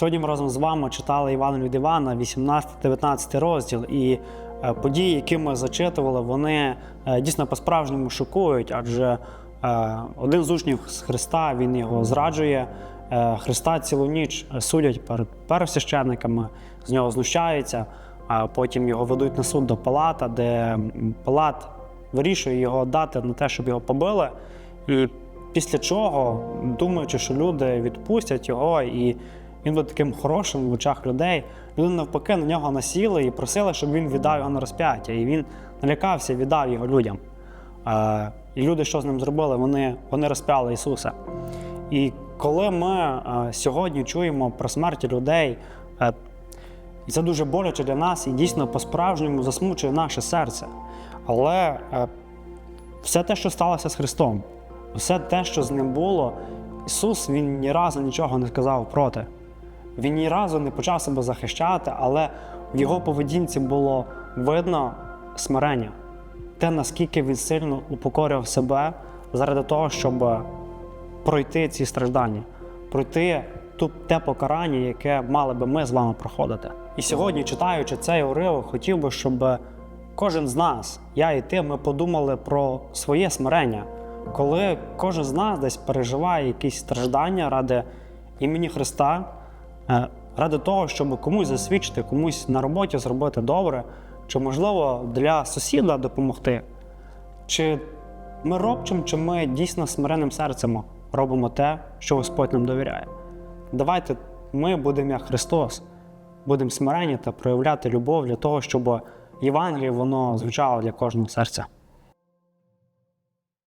Сьогодні ми разом з вами читали Івана від Івана, 18-19 розділ. І е, події, які ми зачитували, вони е, дійсно по-справжньому шокують, адже е, один з учнів з Христа він його зраджує. Христа цілу ніч судять перед первосвященниками, з нього знущаються, а потім його ведуть на суд до Палата, де Палат вирішує його дати на те, щоб його побили. І після чого, думаючи, що люди відпустять його, і він буде таким хорошим в очах людей, люди навпаки на нього насіли і просили, щоб він віддав його на розп'яття. І він налякався, віддав його людям. Е, і люди, що з ним зробили, вони, вони розп'яли Ісуса. І коли ми е, сьогодні чуємо про смерті людей, е, і це дуже боляче для нас і дійсно по-справжньому засмучує наше серце. Але е, все те, що сталося з Христом, все те, що з ним було, Ісус Він ні разу нічого не сказав проти. Він ні разу не почав себе захищати, але в його поведінці було видно смирення. Те, наскільки він сильно упокорював себе заради того, щоб пройти ці страждання, пройти ту, те покарання, яке мали би ми з вами проходити. І сьогодні, читаючи цей уривок, хотів би, щоб кожен з нас, я і ти, ми подумали про своє смирення, коли кожен з нас десь переживає якісь страждання ради імені Христа, ради того, щоб комусь засвідчити, комусь на роботі зробити добре, чи можливо для сусіда допомогти. Чи ми робчим, чи ми дійсно смиренним серцем робимо те, що Господь нам довіряє? Давайте ми будемо як Христос, будемо смирені та проявляти любов для того, щоб Євангеліє воно звучало для кожного серця.